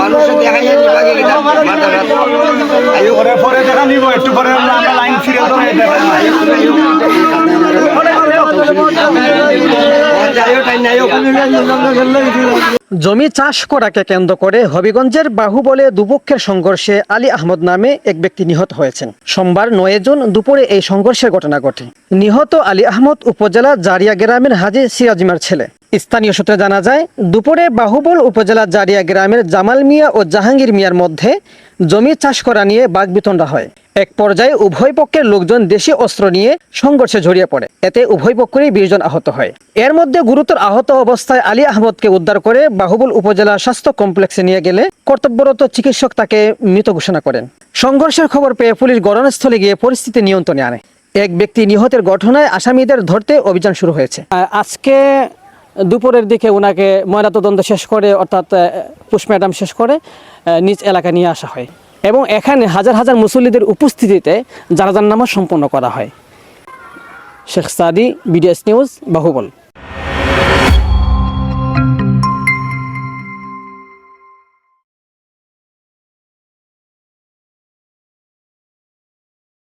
মানুষের দেখাই যায় নিবা গেলে মাথা পরে পরে দেখা নিব একটু পরে আমরা লাইন ফিরে ধরে দেখা আয়ো টাইম নাই আয়ো জমি চাষ করাকে কেন্দ্র করে হবিগঞ্জের বাহুবলে দুপক্ষের সংঘর্ষে আলী আহমদ নামে এক ব্যক্তি নিহত হয়েছেন। সোমবার নয় জুন দুপুরে এই সংঘর্ষের ঘটনা ঘটে। নিহত আলী আহমদ উপজেলা জারিয়া গ্রামের হাজি সিরাজিমার ছেলে। স্থানীয় সূত্রে জানা যায়, দুপুরে বাহুবল উপজেলা জারিয়া গ্রামের জামাল মিয়া ও জাহাঙ্গীর মিয়ার মধ্যে জমি চাষ করা নিয়ে বাগবিতণ্ডা হয়। এক পর্যায়ে উভয় পক্ষের লোকজন দেশি অস্ত্র নিয়ে সংঘর্ষে জড়িয়ে পড়ে। এতে উভয় পক্ষেরই বিশ জন আহত হয়। এর মধ্যে গুরুতর আহত অবস্থায় আলী আহমদকে উদ্ধার করে বাহুবল উপজেলা স্বাস্থ্য কমপ্লেক্সে নিয়ে গেলে কর্তব্যরত চিকিৎসক তাকে মৃত ঘোষণা করেন। সংঘর্ষের খবর পেয়ে পুলিশ ঘটনাস্থলে গিয়ে পরিস্থিতি নিয়ন্ত্রণে আনে। এক ব্যক্তি নিহতের ঘটনায় আসামিদের ধরতে অভিযান শুরু হয়েছে। আজকে দুপুরের দিকে ওনাকে ময়নাতদন্ত শেষ করে, অর্থাৎ পুষ্পম্যাডাম শেষ করে নিজ এলাকা নিয়ে আসা হয়। এবং এখানে হাজার হাজার মুসল্লিদের উপস্থিতিতে জানাজার নামাজ সম্পন্ন করা হয়। Sheikh Sadi, BDS news, Bahubal.